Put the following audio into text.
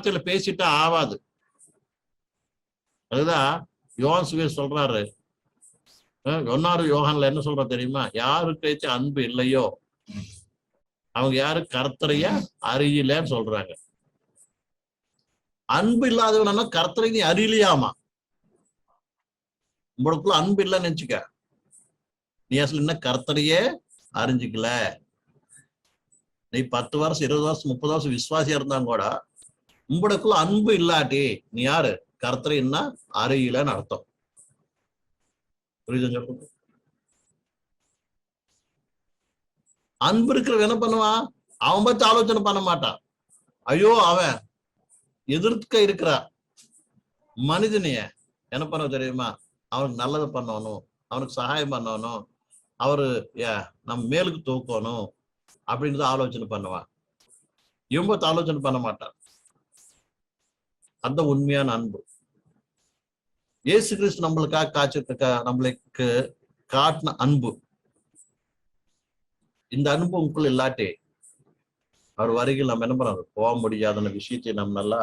வார்த்தையில பேசிட்டா ஆவாது. அதுதான் யோகான் சுவேர் சொல்றாரு. ஒன்னாறு யோகான்ல என்ன சொல்ற தெரியுமா? யாருக்கு அன்பு இல்லையோ அவங்க யாரு? கர்த்தரைய? அறியலன்னு சொல்றாங்க. அன்பு இல்லாதவனா கர்த்தரை நீ அறியலையாமா? உங்களுக்குள்ள அன்பு இல்லைன்னு நினைச்சுக்க. நீ அசல் என்ன கர்த்தரையே அறிஞ்சுக்கல. நீ பத்து வருஷம் இருபது வருஷம் முப்பது வருஷம் விசுவாசியா இருந்தாங்க கூட உங்களுக்குள்ள அன்பு இல்லாட்டி நீ யாரு? கர்த்தரை என்ன? அறியலன்னு அர்த்தம். புரியுதுங்க அன்பு இருக்கிறவன் என்ன பண்ணுவான்? அவன் பத்தி ஆலோசனை பண்ண மாட்டான். ஐயோ அவன் எதிர்க்க இருக்கிற மனிதனைய என்ன பண்ண தெரியுமா? அவனுக்கு நல்லது பண்ணணும் அவனுக்கு சகாயம் பண்ணணும் அவரு ஏ நம்ம மேலுக்கு தூக்கணும் அப்படின்றத ஆலோசனை பண்ணுவான். இவன் பத்தி ஆலோசனை பண்ண மாட்டான். அந்த உண்மையான அன்பு. இயேசு கிறிஸ்து நம்மளுக்காக காய்ச்சிருக்க நம்மளுக்கு காட்டின அன்பு. இந்த அன்பு உங்களுக்குள்ள இல்லாட்டி அவர் வருகையில் நம்ம என்ன பண்ணுறோம் போக முடியாதுன்னு விஷயத்தை நம்ம நல்லா